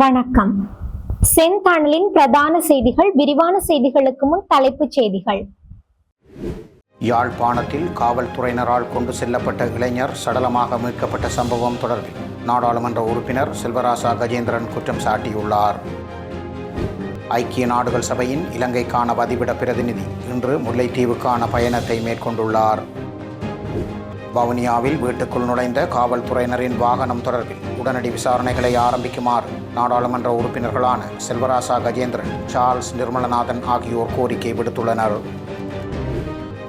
வணக்கம். செந்தானலின் பிரதான செய்திகள் விரிவான செய்திகளுக்கு முன் தலைப்புச் செய்திகள். யாழ்ப்பாணத்தில் காவல்துறையினரால் கொண்டு செல்லப்பட்ட இளைஞர் சடலமாக மீட்கப்பட்ட சம்பவம் தொடர்பில் நாடாளுமன்ற உறுப்பினர் செல்வராசா கஜேந்திரன் குற்றம் சாட்டியுள்ளார். ஐக்கிய நாடுகள் சபையின் இலங்கைக்கான வதிவிட பிரதிநிதி இன்று முல்லைத்தீவுக்கான பயணத்தை மேற்கொண்டுள்ளார். வவுனியாவில் வீட்டுக்குள் நுழைந்த காவல்துறையினரின் வாகனம் தொடர்பில் உடனடி விசாரணைகளை ஆரம்பிக்குமாறு நாடாளுமன்ற உறுப்பினர்களான செல்வராசா கஜேந்திரன் சார்ல்ஸ் நிர்மலநாதன் ஆகியோர் கோரிக்கை விடுத்துள்ளனர்.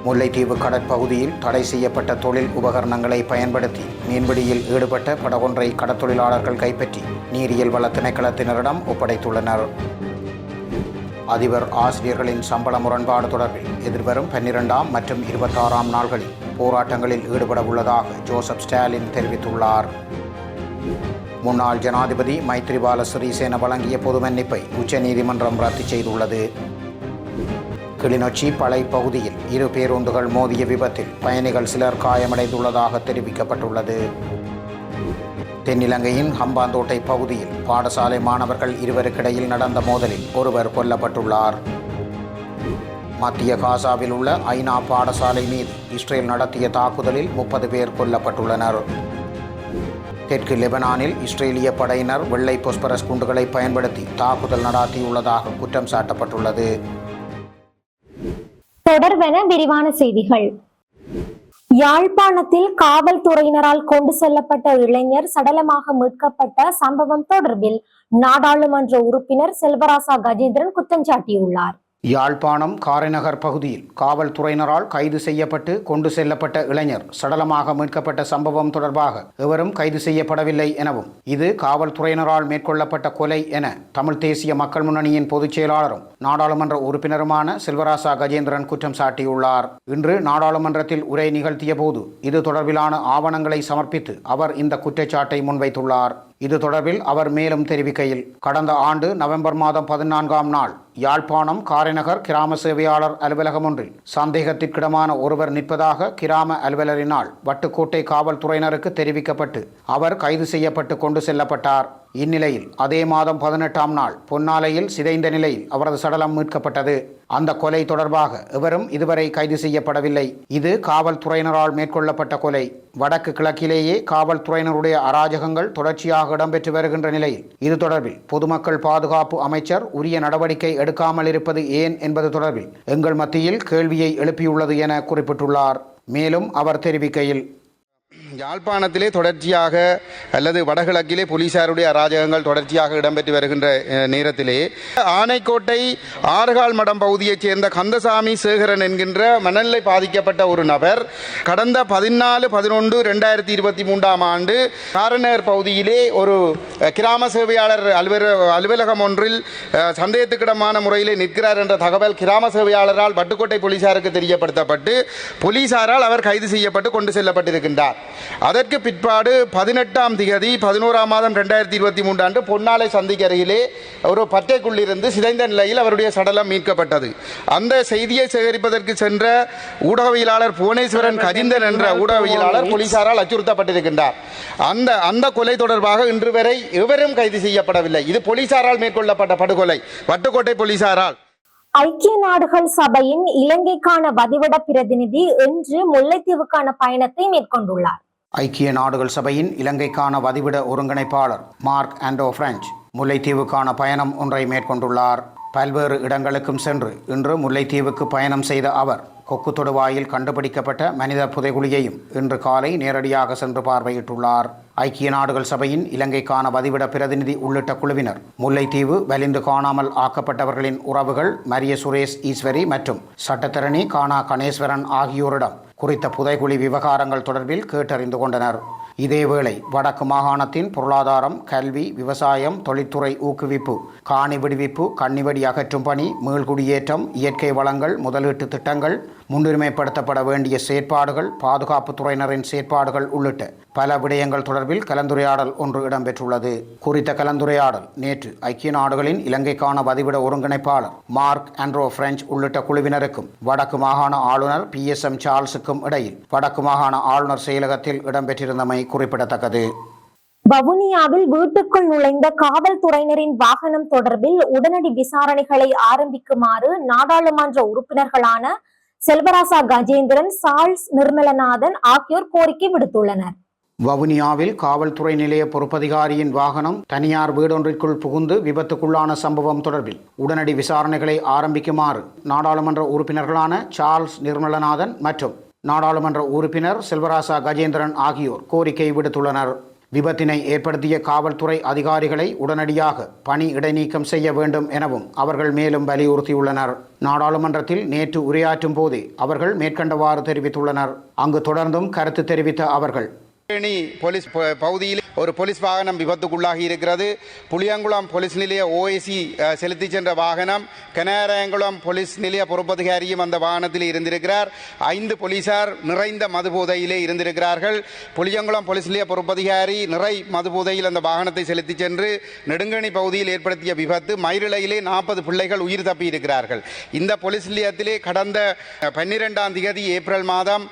முல்லைத்தீவு கடற்பகுதியில் தடை செய்யப்பட்ட தொழில் உபகரணங்களை பயன்படுத்தி மீன்பிடியில் ஈடுபட்ட படகொன்றை கடத்தொழிலாளர்கள் கைப்பற்றி நீரியல் வள திணைக்களத்தினரிடம் ஒப்படைத்துள்ளனர். அதிபர் ஆசிரியர்களின் சம்பள முரண்பாடு தொடர்பில் எதிர்வரும் பன்னிரெண்டாம் மற்றும் இருபத்தாறாம் நாள்களில் போராட்டங்களில் ஈடுபட உள்ளதாக ஜோசப் ஸ்டாலின் தெரிவித்துள்ளார். முன்னாள் ஜனாதிபதி மைத்ரிபால சிறிசேன வழங்கிய பொது மன்னிப்பை உச்சநீதிமன்றம் ரத்து செய்துள்ளது. கிளிநொச்சி பளை பகுதியில் இரு பேருந்துகள் மோதிய விபத்தில் பயணிகள் சிலர் காயமடைந்துள்ளதாக தெரிவிக்கப்பட்டுள்ளது. தென்னிலங்கையின் ஹம்பாந்தோட்டை பகுதியில் பாடசாலை மாணவர்கள் இருவருக்கிடையில் நடந்த மோதலில் ஒருவர் கொல்லப்பட்டுள்ளார். மத்திய காசாவில் உள்ள ஐநா பாடசாலை மீது இஸ்ரேல் நடத்திய தாக்குதலில் முப்பது பேர் கொல்லப்பட்டுள்ளனர். தெற்கு லெபனானில் இஸ்ரேலிய படையினர் வெள்ளை பொஸ்பரஸ் குண்டுகளை பயன்படுத்தி தாக்குதல் நடாத்தியுள்ளதாக குற்றம் சாட்டப்பட்டுள்ளது. தொடர்வென விரிவான செய்திகள். யாழ்ப்பாணத்தில் காவல்துறையினரால் கொண்டு செல்லப்பட்ட இளைஞர் சடலமாக மீட்கப்பட்ட சம்பவம் தொடர்பில் நாடாளுமன்ற உறுப்பினர் செல்வராசா கஜேந்திரன் குற்றம் சாட்டியுள்ளார். யாழ்ப்பாணம் காரைநகர் பகுதியில் காவல்துறையினரால் கைது செய்யப்பட்டு கொண்டு செல்லப்பட்ட இளைஞர் சடலமாக மீட்கப்பட்ட சம்பவம் தொடர்பாக எவரும் கைது செய்யப்படவில்லை எனவும் இது காவல்துறையினரால் மேற்கொள்ளப்பட்ட கொலை என தமிழ் தேசிய மக்கள் முன்னணியின் பொதுச் செயலாளரும் நாடாளுமன்ற உறுப்பினருமான செல்வராசா கஜேந்திரன் குற்றம் சாட்டியுள்ளார். இன்று நாடாளுமன்றத்தில் உரை நிகழ்த்திய போது இது தொடர்பிலான ஆவணங்களை சமர்ப்பித்து அவர் இந்த குற்றச்சாட்டை முன்வைத்துள்ளார். இது தொடர்பில் அவர் மேலும் தெரிவிக்கையில் கடந்த ஆண்டு நவம்பர் மாதம் பதினான்காம் நாள் யாழ்ப்பாணம் காரைநகர் கிராம சேவையாளர் அலுவலகம் ஒன்றில் சந்தேகத்திற்கிடமான ஒருவர் நிற்பதாக கிராம அலுவலரினால் வட்டுக்கோட்டை காவல்துறையினருக்கு தெரிவிக்கப்பட்டு அவர் கைது செய்யப்பட்டு கொண்டு செல்லப்பட்டார். இந்நிலையில் அதே மாதம் பதினெட்டாம் நாள் பொன்னாலையில் சிதைந்த நிலையில் அவரது சடலம் மீட்கப்பட்டது. அந்த கொலை தொடர்பாக எவரும் இதுவரை கைது செய்யப்படவில்லை. இது காவல்துறையினரால் மேற்கொள்ளப்பட்ட கொலை. வடக்கு கிழக்கிலேயே காவல்துறையினருடைய அராஜகங்கள் தொடர்ச்சியாக இடம்பெற்று வருகின்ற நிலையில் இது தொடர்பில் பொதுமக்கள் பாதுகாப்பு அமைச்சர் உரிய நடவடிக்கை எடுக்காமல் இருப்பது ஏன் என்பது தொடர்பில் எங்கள் மத்தியில் கேள்வியை எழுப்பியுள்ளது என குறிப்பிட்டுள்ளார். மேலும் அவர் தெரிவிக்கையில் யாழ்ப்பாணத்திலே தொடர்ச்சியாக அல்லது வடகிழக்கிலே போலீசாருடைய அராஜகங்கள் தொடர்ச்சியாக இடம்பெற்று வருகின்ற நேரத்திலே ஆனைக்கோட்டை ஆறுகால் மடம் பகுதியைச் சேர்ந்த கந்தசாமி சேகரன் என்கின்ற மனநிலை பாதிக்கப்பட்ட ஒரு நபர் கடந்த பதினாலு பதினொன்று ரெண்டாயிரத்தி இருபத்தி மூன்றாம் ஆண்டு காரநகர் பகுதியிலே ஒரு கிராம சேவையாளர் அலுவல அலுவலகம் ஒன்றில் சந்தேகத்துக்கிடமான முறையிலே நிற்கிறார் என்ற தகவல் கிராம சேவையாளரால் பட்டுக்கோட்டை போலீசாருக்கு தெரியப்படுத்தப்பட்டு போலீசாரால் அவர் கைது செய்யப்பட்டு கொண்டு செல்லப்பட்டிருக்கின்றார். அதற்கு பிற்பாடு பதினெட்டாம் திகதி பதினோராம் மாதம் ரெண்டாயிரத்தி இருபத்தி மூன்று ஆண்டு பொன்னாலை சந்திக்கு அருகிலே ஒரு பட்டைக்குள்ளிருந்து சிதைந்த நிலையில் அவருடைய சடலம் மீட்கப்பட்டது. அந்த செய்தியை சேகரிப்பதற்கு சென்ற ஊடகவியலாளர் புவனேஸ்வரன் கஜிந்தன் என்ற ஊடகவியலாளர் போலீசாரால் அச்சுறுத்தப்பட்டிருக்கின்றார். அந்த அந்த கொலை தொடர்பாக இன்று வரை எவரும் கைது செய்யப்படவில்லை. இது போலீசாரால் மேற்கொள்ளப்பட்ட படுகொலை. வட்டுக்கோட்டை போலீசாரால். ஐக்கிய நாடுகள் சபையின் இலங்கைக்கான வதிவிட பிரதிநிதி இன்று முல்லைத்தீவுக்கான பயணத்தை மேற்கொண்டுள்ளார். ஐக்கிய நாடுகள் சபையின் இலங்கைக்கான வதிவிட ஒருங்கிணைப்பாளர் மார்க் ஆண்டோ பிரெஞ்ச் முல்லைத்தீவுக்கான பயணம் ஒன்றை மேற்கொண்டுள்ளார். பல்வேறு இடங்களுக்கும் சென்று இன்று முல்லைத்தீவுக்கு பயணம் செய்த அவர் கொக்கு தொடுவாயில் கண்டுபிடிக்கப்பட்ட மனித புதைகுழியையும் இன்று காலை நேரடியாக சென்று பார்வையிட்டுள்ளார். ஐக்கிய நாடுகள் சபையின் இலங்கைக்கான வதிவிட பிரதிநிதி உள்ளிட்ட குழுவினர் முல்லைத்தீவு வலிந்து காணாமல் ஆக்கப்பட்டவர்களின் உறவுகள் மரிய சுரேஷ் ஈஸ்வரி மற்றும் சட்டத்தரணி கானா கணேஸ்வரன் ஆகியோரிடம் குறித்த புதைகுழி விவகாரங்கள் தொடர்பில் கேட்டறிந்து கொண்டனர். இதேவேளை வடக்கு மாகாணத்தின் பொருளாதாரம் கல்வி விவசாயம் தொழில்துறை ஊக்குவிப்பு காணி விடுவிப்பு கன்னிவெடி அகற்றும் பணி மீள்குடியேற்றம் இயற்கை வளங்கள் முதலீட்டு திட்டங்கள் முன்னுரிமைப்படுத்தப்பட வேண்டிய செயற்பாடுகள் பாதுகாப்பு துறையினரின் செயற்பாடுகள் உள்ளிட்ட பல விடயங்கள் தொடர்பில் கலந்துரையாடல் ஒன்று இடம்பெற்றுள்ளது. குறித்த கலந்துரையாடல் நேற்று ஐக்கிய நாடுகளின் இலங்கைக்கான வதிவிட ஒருங்கிணைப்பாளர் மார்க் ஆண்ட்ரோ பிரெஞ்ச் உள்ளிட்ட குழுவினருக்கும் வடக்கு மாகாண ஆளுநர் பி. எஸ். எம். சார்ல்ஸுக்கும் இடையில் வடக்கு மாகாண ஆளுநர் செயலகத்தில் இடம்பெற்றிருந்தமை குறிப்பிடத்தக்கது. வவுனியாவில் வீட்டுக்குள் நுழைந்த காவல்துறையினரின் வாகனம் தொடர்பில் உடனடி விசாரணைகளை ஆரம்பிக்குமாறு நாடாளுமன்ற உறுப்பினர்களான செல்வராசா கஜேந்திரன் சார்ல்ஸ் நிர்மலநாதன் ஆகியோர் கோரிக்கை விடுத்துள்ளனர். வவுனியாவில் காவல்துறை நிலைய பொறுப்பதிகாரியின் வாகனம் தனியார் வீடொன்றிற்குள் புகுந்து விபத்துக்குள்ளான சம்பவம் தொடர்பில் உடனடி விசாரணைகளை ஆரம்பிக்குமாறு நாடாளுமன்ற உறுப்பினர்களான சார்ல்ஸ் நிர்மலநாதன் மற்றும் நாடாளுமன்ற உறுப்பினர் செல்வராசா கஜேந்திரன் ஆகியோர் கோரிக்கை விடுத்துள்ளனர். விபத்தினை ஏற்படுத்திய காவல்துறை அதிகாரிகளை உடனடியாக பணி இடைநீக்கம் செய்ய வேண்டும் எனவும் அவர்கள் மேலும் வலியுறுத்தியுள்ளனர். நாடாளுமன்றத்தில் நேற்று உரையாற்றும் போதே அவர்கள் மேற்கண்டவாறு தெரிவித்துள்ளனர். அங்கு தொடர்ந்தும் கருத்து தெரிவித்த அவர்கள் தேனி போலீஸ் பகுதியில் ஒரு போலீஸ் வாகனம் விபத்துக்குள்ளாகி இருக்கிறது. புளியங்குளம் போலீஸ் நிலைய ஓஏசி செலுத்தி சென்ற வாகனம் கனேரங்குளம் போலீஸ் நிலைய பொறுப்பதிகாரியும் அந்த வாகனத்தில் இருந்திருக்கிறார். ஐந்து போலீசார் நிறைந்த மதுபோதையிலே இருந்திருக்கிறார்கள். புளியங்குளம் போலீஸ் நிலைய பொறுப்பதிகாரி நிறை மதுபோதையில் அந்த வாகனத்தை செலுத்தி சென்று நெடுங்கணி பகுதியில் ஏற்படுத்திய விபத்து மயிரிழையிலே நாற்பது பிள்ளைகள் உயிர் தப்பி இருக்கிறார்கள் இந்த போலீஸ் நிலையத்திலே கடந்த பன்னிரெண்டாம் தேதி ஏப்ரல் மாதம்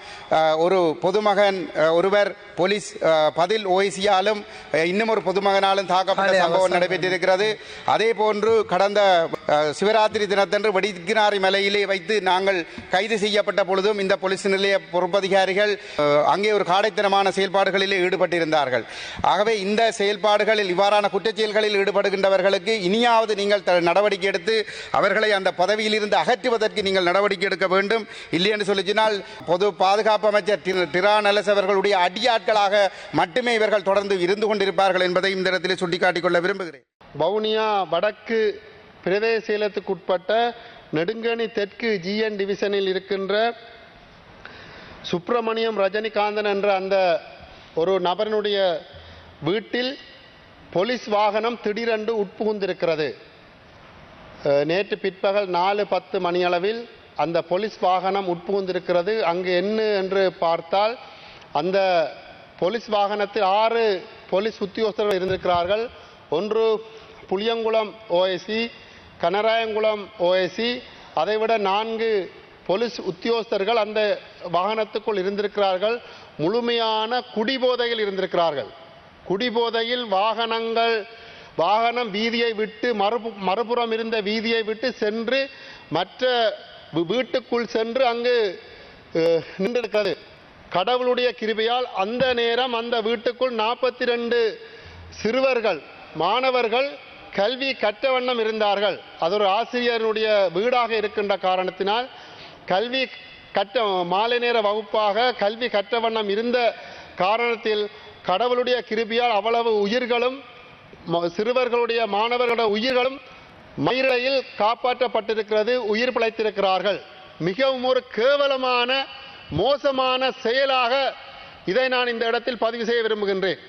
ஒரு பொதுமகன் ஒருவர் போலீஸ் பதில் ஓய்சியாலும் இன்னும் ஒரு பொதுமகனாலும் தாக்கப்பட்ட சம்பவம் நடைபெற்றிருக்கிறது அதே போன்று கடந்த சிவராத்திரி தினத்தன்று வெடிக்கினாரி மலையிலே வைத்து நாங்கள் கைது செய்யப்பட்ட பொழுதும் இந்த போலீஸ் நிலைய பொறுப்பதிகாரிகள் அங்கே ஒரு காடைத்தனமான செயல்பாடுகளிலே ஈடுபட்டிருந்தார்கள் ஆகவே இந்த செயல்பாடுகளில் இவ்வாறான குற்றச் செயல்களில் ஈடுபடுகின்றவர்களுக்கு இனியாவது நீங்கள் நடவடிக்கை எடுத்து அவர்களை அந்த பதவியிலிருந்து அகற்றுவதற்கு நீங்கள் நடவடிக்கை எடுக்க வேண்டும் இல்லை என்று சொல்லிச்சினால் பொது பாதுகாப்பு அமைச்சர் திரு- டிரா நலஸ் அவர்களுடைய மட்டுமே இவர்கள் தொடர்ந்து இருந்து கொண்டிருப்பார்கள் என்பதை இந்த இடத்திலே சுட்டிக்காட்டிக் கொள்ள விரும்புகிறேன். வவுனியா வடக்கு பிரதேச செயலத்துக்குட்பட்ட நெடுங்கணி தெற்கு ஜிஎன் டிவிஷனில் இருக்கின்ற சுப்பிரமணியம் ரஜினிகாந்தன் என்ற அந்த ஒரு நபரனுடைய வீட்டில் போலீஸ் வாகனம் திடீரென்று உட்புகுந்திருக்கிறது. நேற்று பிற்பகல் நாலு பத்து மணியளவில் அந்த போலீஸ் வாகனம் உட்புகுந்திருக்கிறது. அங்கு என்ன என்று பார்த்தால் அந்த போலீஸ் வாகனத்தில் ஆறு போலீஸ் உத்தியோகஸ்தர்கள் இருந்திருக்கிறார்கள். ஒன்று புளியங்குளம் ஓஎஸ்சி கனராயங்குளம் ஓஎஸ்சி அதைவிட நான்கு போலீஸ் உத்தியோகஸ்தர்கள் அந்த வாகனத்துக்குள் இருந்திருக்கிறார்கள். முழுமையான குடிபோதையில் இருந்திருக்கிறார்கள். குடிபோதையில் வாகனங்கள் வாகனம் வீதியை விட்டு மறுபு மறுபுறம் இருந்த வீதியை விட்டு சென்று மற்ற வீட்டுக்குள் சென்று அங்கு நின்றிருக்கிறது. கடவுளுடைய கிருபையால் அந்த நேரம் அந்த வீட்டுக்குள் நாற்பத்தி ரெண்டு சிறுவர்கள் மாணவர்கள் கல்வி கற்ற வண்ணம் இருந்தார்கள். அது ஒரு ஆசிரியருடைய வீடாக இருக்கின்ற காரணத்தினால் கல்வி கற்ற மாலை நேர வகுப்பாக கல்வி கற்ற வண்ணம் இருந்த காரணத்தில் கடவுளுடைய கிருபியால் அவ்வளவு உயிர்களும் ம- சிறுவர்களுடைய மாணவர்களுடைய உயிர்களும் மயிரையில் காப்பாற்றப்பட்டிருக்கிறது உயிர் பிழைத்திருக்கிறார்கள். மிகவும் ஒரு கேவலமான மோசமான செயலாக இதை நான் இந்த இடத்தில் பதிவு செய்ய விரும்புகின்றேன்.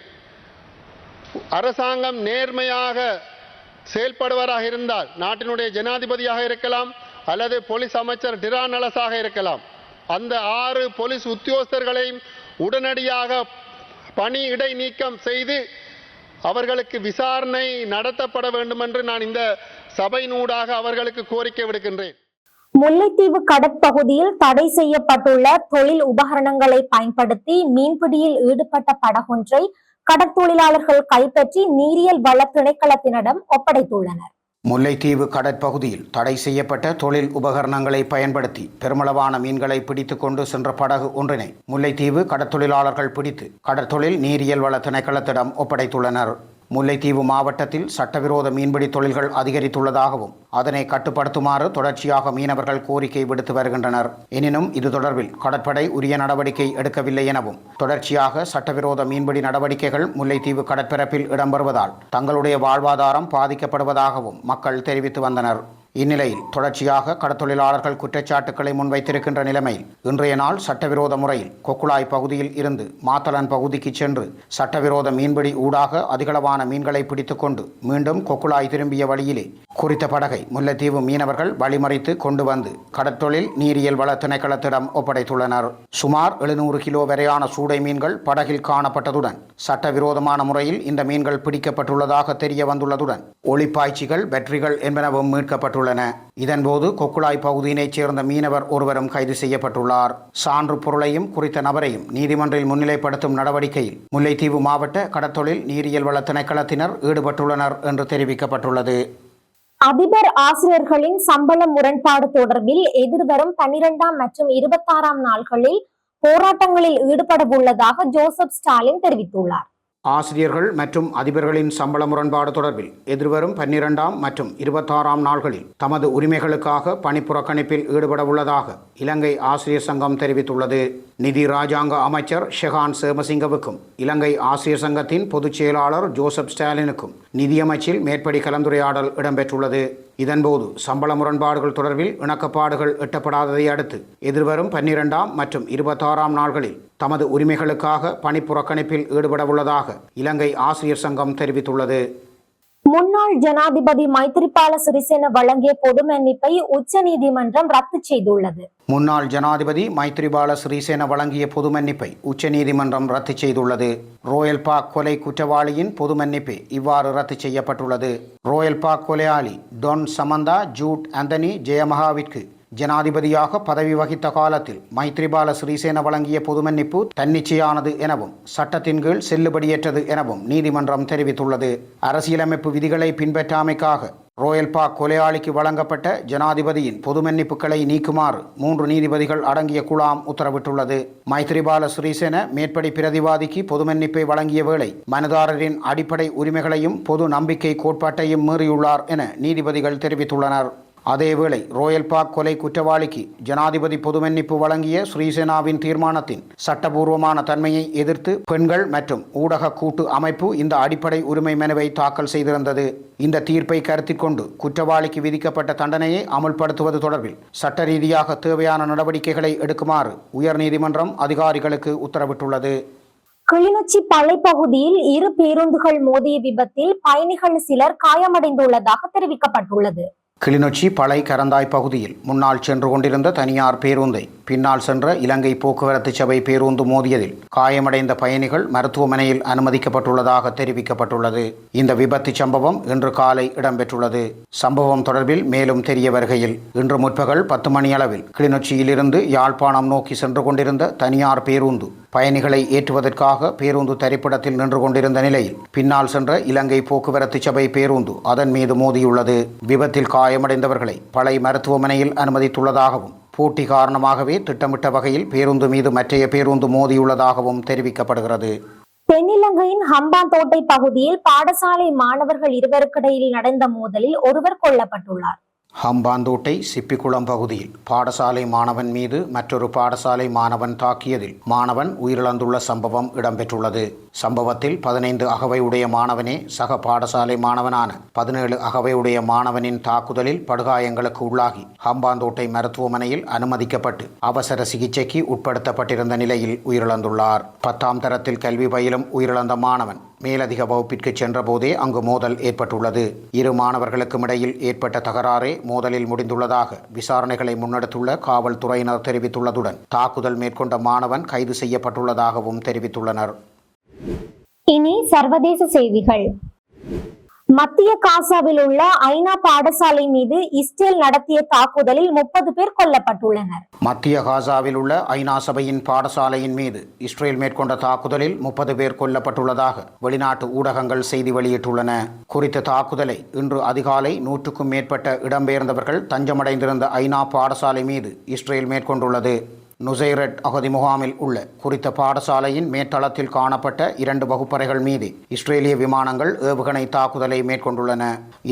அரசாங்கம் நேர்மையாக செயல்படுவராக இருந்தால் நாட்டினுடைய ஜனாதிபதியாக இருக்கலாம் அல்லது போலீஸ் அமைச்சர் டிரா நலஸாக இருக்கலாம். அந்த ஆறு போலீஸ் உத்தியோகஸ்தர்களையும் உடனடியாக பணி இடைநீக்கம் செய்து அவர்களுக்கு விசாரணை நடத்தப்பட வேண்டும் என்று நான் இந்த சபையினூடாக அவர்களுக்கு கோரிக்கை விடுக்கின்றேன். முல்லைத்தீவு கடற்பகுதியில் தடை செய்யப்பட்டுள்ள தொழில் உபகரணங்களை பயன்படுத்தி மீன்பிடியில் ஈடுபட்ட படகொன்றை கடற்தொழிலாளர்கள் கைப்பற்றி நீரியல் வள திணைக்களத்தினிடம் ஒப்படைத்துள்ளனர். முல்லைத்தீவு கடற்பகுதியில் தடை செய்யப்பட்ட தொழில் உபகரணங்களை பயன்படுத்தி பெருமளவான மீன்களை பிடித்து கொண்டு சென்ற படகு ஒன்றினை முல்லைத்தீவு கடற்தொழிலாளர்கள் பிடித்து கடற்தொழில் நீரியல் வள திணைக்களத்திடம் ஒப்படைத்துள்ளனர். முல்லைத்தீவு மாவட்டத்தில் சட்டவிரோத மீன்பிடி தொழில்கள் அதிகரித்துள்ளதாகவும் அதனை கட்டுப்படுத்துமாறு தொடர்ச்சியாக மீனவர்கள் கோரிக்கை விடுத்து வருகின்றனர். எனினும் இது தொடர்பில் கடற்படை உரிய நடவடிக்கை எடுக்கவில்லை எனவும் தொடர்ச்சியாக சட்டவிரோத மீன்பிடி நடவடிக்கைகள் முல்லைத்தீவு கடற்பரப்பில் இடம்பெறுவதால் தங்களுடைய வாழ்வாதாரம் பாதிக்கப்படுவதாகவும் மக்கள் தெரிவித்து வந்தனர். இந்நிலையில் தொடர்ச்சியாக கடத்தொழிலாளர்கள் குற்றச்சாட்டுக்களை முன்வைத்திருக்கின்ற நிலைமையில் இன்றைய நாள் சட்டவிரோத முறையில் கொக்குளாய் பகுதியில் இருந்து மாத்தலன் பகுதிக்கு சென்று சட்டவிரோத மீன்பிடி ஊடாக அதிகளவான மீன்களை பிடித்துக்கொண்டு மீண்டும் கொக்குழாய் திரும்பிய வழியிலே குறித்த படகை முல்லைத்தீவு மீனவர்கள் வழிமறித்து கொண்டு வந்து கடற்தொழில் நீரியல் வள திணைக்களத்திடம் ஒப்படைத்துள்ளனர். சுமார் எழுநூறு கிலோ வரையான சூடை மீன்கள் படகில் காணப்பட்டதுடன் சட்டவிரோதமான முறையில் இந்த மீன்கள் பிடிக்கப்பட்டுள்ளதாக தெரிய வந்துள்ளதுடன் ஒளிப்பாய்ச்சிகள் பேட்டரிகள் என்பனவும் மீட்கப்பட்டுள்ளன. செய்யப்பட்டுள்ளன. இதன்போது கொக்குழாய் பகுதியினைச் சேர்ந்த மீனவர் ஒருவரும் கைது செய்யப்பட்டுள்ளார். சான்று பொருளையும் குறித்த நபரையும் நீதிமன்றில் முன்னிலைப்படுத்தும் நடவடிக்கையில் முல்லைத்தீவு மாவட்ட கடத்தொழில் நீரியல் வள திணைக்களத்தினர் ஈடுபட்டுள்ளனர் என்று தெரிவிக்கப்பட்டுள்ளது. அதிபர் ஆசிரியர்களின் சம்பள முரண்பாடு தொடர்பில் எதிர்வரும் பனிரெண்டாம் மற்றும் இருபத்தாறாம் நாள்களில் போராட்டங்களில் ஈடுபட உள்ளதாக ஜோசப் ஸ்டாலின் தெரிவித்துள்ளார். ஆசிரியர்கள் மற்றும் அதிபர்களின் சம்பள முரண்பாடு தொடர்பில் எதிர்வரும் பன்னிரெண்டாம் மற்றும் இருபத்தாறாம் நாள்களில் தமது உரிமைகளுக்காக பணிப்புறக்கணிப்பில் ஈடுபட உள்ளதாக இலங்கை ஆசிரியர் சங்கம் தெரிவித்துள்ளது. நிதி ராஜாங்க அமைச்சர் ஷெஹான் சேமசிங்கவுக்கும் இலங்கை ஆசிரியர் சங்கத்தின் பொதுச் செயலாளர் ஜோசப் ஸ்டாலினுக்கும் நிதியமைச்சில் மேற்படி கலந்துரையாடல் இடம்பெற்றுள்ளது. இதன்போது சம்பள முரண்பாடுகள் தொடர்பில் இணக்கப்பாடுகள் எட்டப்படாததை அடுத்து எதிர்வரும் பன்னிரெண்டாம் மற்றும் இருபத்தாறாம் நாள்களில் தமது உரிமைகளுக்காக பணிப்புறக்கணிப்பில் ஈடுபட உள்ளதாக இலங்கை ஆசிரியர் சங்கம் தெரிவித்துள்ளது. முன்னாள் ஜனாதிபதி மைத்திரிபால சிறிசேன வழங்கிய பொது மன்னிப்பை உச்சநீதிமன்றம் ரத்து செய்துள்ளது. முன்னாள் ஜனாதிபதி மைத்ரிபால சிறிசேன வழங்கிய பொது மன்னிப்பை உச்சநீதிமன்றம் ரத்து செய்துள்ளது. ரோயல் பாக் கொலை குற்றவாளியின் பொது மன்னிப்பே இவ்வாறு ரத்து செய்யப்பட்டுள்ளது. ரோயல் பாக் கொலையாளி டொன் சமந்தா ஜூட் ஆந்தனி ஜெயமகாவிற்கு ஜனாதிபதியாக பதவி வகித்த காலத்தில் மைத்ரிபால சிறிசேன வழங்கிய பொது மன்னிப்பு தன்னிச்சையானது எனவும் சட்டத்தின் கீழ் செல்லுபடியற்றது எனவும் நீதிமன்றம் தெரிவித்துள்ளது. அரசியலமைப்பு விதிகளை பின்பற்றாமைக்காக ரோயல் பாக் கொலையாளிக்கு வழங்கப்பட்ட ஜனாதிபதியின் பொது மன்னிப்புகளை நீக்குமாறு மூன்று நீதிபதிகள் அடங்கிய குழாம் உத்தரவிட்டுள்ளது. மைத்ரிபால சிறிசேன மேற்படி பிரதிவாதிக்கு பொது மன்னிப்பை வழங்கிய வேளை மனுதாரரின் அடிப்படை உரிமைகளையும் பொது நம்பிக்கை கோட்பாட்டையும் மீறியுள்ளார் என நீதிபதிகள் தெரிவித்துள்ளனர். அதேவேளை ரோயல் பாக் கொலை குற்றவாளிக்கு ஜனாதிபதி பொதுமன்னிப்பு வழங்கிய ஸ்ரீசேனாவின் தீர்மானத்தின் சட்டபூர்வமான தன்மையை எதிர்த்து பெண்கள் மற்றும் ஊடக கூட்டு அமைப்பு இந்த அடிப்படை உரிமை மனுவை தாக்கல் செய்திருந்தது. இந்த தீர்ப்பை கருத்தில் கொண்டு குற்றவாளிக்கு விதிக்கப்பட்ட தண்டனையை அமுல்படுத்துவது தொடர்பில் சட்ட ரீதியாக தேவையான நடவடிக்கைகளை எடுக்குமாறு உயர்நீதிமன்றம் அதிகாரிகளுக்கு உத்தரவிட்டுள்ளது. கிளிநொச்சி பகுதியில் இரு பேருந்துகள் மோதிய விபத்தில் பயணிகள் சிலர் காயமடைந்துள்ளதாக தெரிவிக்கப்பட்டுள்ளது. கிளிநொச்சி பழை கரந்தாய் பகுதியில் முன்னால் சென்று கொண்டிருந்த தனியார் பேருந்தை பின்னால் சென்ற இலங்கை போக்குவரத்து சபை பேருந்து மோதியதில் காயமடைந்த பயணிகள் மருத்துவமனையில் அனுமதிக்கப்பட்டுள்ளதாக தெரிவிக்கப்பட்டுள்ளது. இந்த விபத்து சம்பவம் இன்று காலை இடம்பெற்றுள்ளது. சம்பவம் தொடர்பில் மேலும் தெரிய வருகையில் இன்று முற்பகல் பத்து மணியளவில் கிளிநொச்சியிலிருந்து யாழ்ப்பாணம் நோக்கி சென்று கொண்டிருந்த தனியார் பேருந்து பயணிகளை ஏற்றுவதற்காக பேருந்து தரிப்பிடத்தில் நின்று கொண்டிருந்த நிலையில் பின்னால் சென்ற இலங்கை போக்குவரத்து சபை பேருந்து அதன் மீது மோதியுள்ளது. விபத்தில் காயமடைந்தவர்களை பழைய மருத்துவமனையில் அனுமதித்துள்ளதாகவும் போட்டி காரணமாகவே திட்டமிட்ட வகையில் பேருந்து மீது மற்றைய பேருந்து மோதியுள்ளதாகவும் தெரிவிக்கப்படுகிறது. தென்னிலங்கையின் ஹம்பாந்தோட்டை பகுதியில் பாடசாலை மாணவர்கள் இருவருக்கிடையில் நடந்த மோதலில் ஒருவர் கொல்லப்பட்டுள்ளார். ஹம்பாந்தோட்டை சிப்பிக்குளம் பகுதியில் பாடசாலை மாணவன் மீது மற்றொரு பாடசாலை மாணவன் தாக்கியதில் மாணவன் உயிரிழந்துள்ள சம்பவம் இடம்பெற்றுள்ளது. சம்பவத்தில் பதினைந்து அகவை உடைய மாணவனே சக பாடசாலை மாணவனான பதினேழு அகவை உடைய மாணவனின் தாக்குதலில் படுகாயங்களுக்கு உள்ளாகி ஹம்பாந்தோட்டை மருத்துவமனையில் அனுமதிக்கப்பட்டு அவசர சிகிச்சைக்கு உட்படுத்தப்பட்டிருந்த நிலையில் உயிரிழந்துள்ளார். பத்தாம் தரத்தில் கல்வி பயிலும் உயிரிழந்த மாணவன் மேலதிக வகுப்பிற்கு சென்றபோதே அங்கு மோதல் ஏற்பட்டுள்ளது. இரு மாணவர்களுக்கும் இடையில் ஏற்பட்ட தகராறே மோதலில் முடிந்துள்ளதாக விசாரணைகளை முன்னெடுத்துள்ள காவல்துறையினர் தெரிவித்துள்ளதுடன் தாக்குதல் மேற்கொண்ட மாணவன் கைது செய்யப்பட்டுள்ளதாகவும் தெரிவித்துள்ளனர். இனி சர்வதேச செய்திகள். மத்திய காசாவில் உள்ள ஐநா பாடசாலை மீது இஸ்ரேல் நடத்திய தாக்குதலில் முப்பது பேர் கொல்லப்பட்டுள்ளனர். மத்திய காசாவில் உள்ள ஐநா சபையின் பாடசாலையின் மீது இஸ்ரேல் மேற்கொண்ட தாக்குதலில் முப்பது பேர் கொல்லப்பட்டுள்ளதாக வெளிநாட்டு ஊடகங்கள் செய்தி வெளியிட்டுள்ளன. குறித்த தாக்குதலை இன்று அதிகாலை நூற்றுக்கும் மேற்பட்ட இடம்பெயர்ந்தவர்கள் தஞ்சமடைந்திருந்த ஐநா பாடசாலை மீது இஸ்ரேல் மேற்கொண்டுள்ளது. நுசைரட் அகதி முகாமில் உள்ள குறித்த பாடசாலையின் மேற்தளத்தில் காணப்பட்ட இரண்டு வகுப்பறைகள் மீது இஸ்ரேலிய விமானங்கள் ஏவுகணை தாக்குதலை மேற்கொண்டுள்ளன.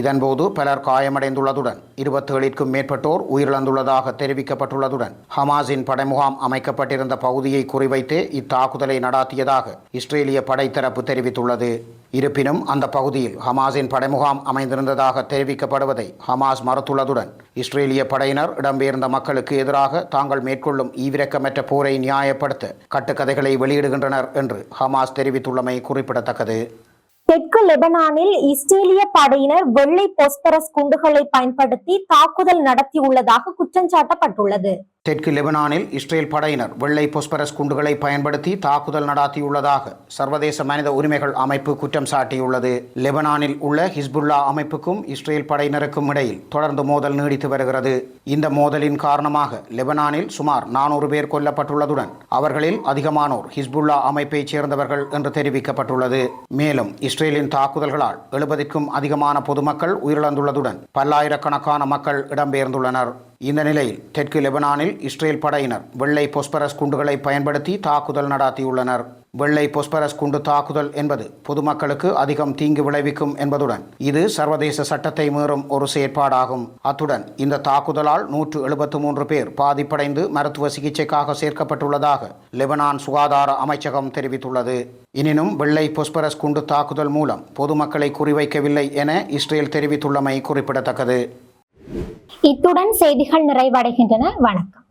இதன்போது பலர் காயமடைந்துள்ளதுடன் இருபத்தேழிற்கும் மேற்பட்டோர் உயிரிழந்துள்ளதாக தெரிவிக்கப்பட்டுள்ளதுடன் ஹமாஸின் படைமுகாம் அமைக்கப்பட்டிருந்த பகுதியை குறிவைத்தே இத்தாக்குதலை நடாத்தியதாக இஸ்ரேலிய படைத்தரப்பு தெரிவித்துள்ளது. இருப்பினும் அந்த பகுதியில் ஹமாஸின் படைமுகாம் அமைந்திருந்ததாக தெரிவிக்கப்படுவதை ஹமாஸ் மறுத்துள்ளதுடன் இஸ்ரேலிய படையினர் இடம்பெயர்ந்த மக்களுக்கு எதிராக தாங்கள் மேற்கொள்ளும் தீவிரக்கமற்ற போரை நியாயப்படுத்த கட்டுக்கதைகளை வெளியிடுகின்றனர் என்று ஹமாஸ் தெரிவித்துள்ளமை குறிப்பிடத்தக்கது. தெற்கு லெபனானில் இஸ்ரேலிய படையினர் வெள்ளை பொஸ்பரஸ் குண்டுகளை பயன்படுத்தி தாக்குதல் நடத்தியுள்ளதாக குற்றம் சாட்டப்பட்டுள்ளது தெற்கு லெபனானில் இஸ்ரேல் படையினர் வெள்ளை பொஸ்பரஸ் குண்டுகளை பயன்படுத்தி தாக்குதல் நடாத்தியுள்ளதாக சர்வதேச மனித உரிமைகள் அமைப்பு குற்றம் சாட்டியுள்ளது. லெபனானில் உள்ள ஹிஸ்புல்லா அமைப்புக்கும் இஸ்ரேல் படையினருக்கும் இடையில் தொடர்ந்து மோதல் நீடித்து வருகிறது. இந்த மோதலின் காரணமாக லெபனானில் சுமார் நானூறு பேர் கொல்லப்பட்டுள்ளதுடன் அவர்களில் அதிகமானோர் ஹிஸ்புல்லா அமைப்பைச் சேர்ந்தவர்கள் என்று தெரிவிக்கப்பட்டுள்ளது. மேலும் இஸ்ரேலின் தாக்குதல்களால் எழுபதுக்கும் அதிகமான பொதுமக்கள் உயிரிழந்துள்ளதுடன் பல்லாயிரக்கணக்கான மக்கள் இடம்பெயர்ந்துள்ளனர். இந்த நிலையில் தெற்கு லெபனானில் இஸ்ரேல் படையினர் வெள்ளை பொஸ்பரஸ் குண்டுகளை பயன்படுத்தி தாக்குதல் நடாத்தியுள்ளனர். வெள்ளை பொஸ்பரஸ் குண்டு தாக்குதல் என்பது பொதுமக்களுக்கு அதிகம் தீங்கு விளைவிக்கும் என்பதுடன் இது சர்வதேச சட்டத்தை மீறும் ஒரு செயற்பாடாகும். அத்துடன் இந்த தாக்குதலால் நூற்று எழுபத்து மூன்று பேர் பாதிப்படைந்து மருத்துவ சிகிச்சைக்காக சேர்க்கப்பட்டுள்ளதாக லெபனான் சுகாதார அமைச்சகம் தெரிவித்துள்ளது. எனினும் வெள்ளை பொஸ்பரஸ் குண்டு தாக்குதல் மூலம் பொதுமக்களை குறிவைக்கவில்லை என இஸ்ரேல் தெரிவித்துள்ளமை குறிப்பிடத்தக்கது. இத்துடன் செய்திகள் நிறைவடைகின்றன. வணக்கம்.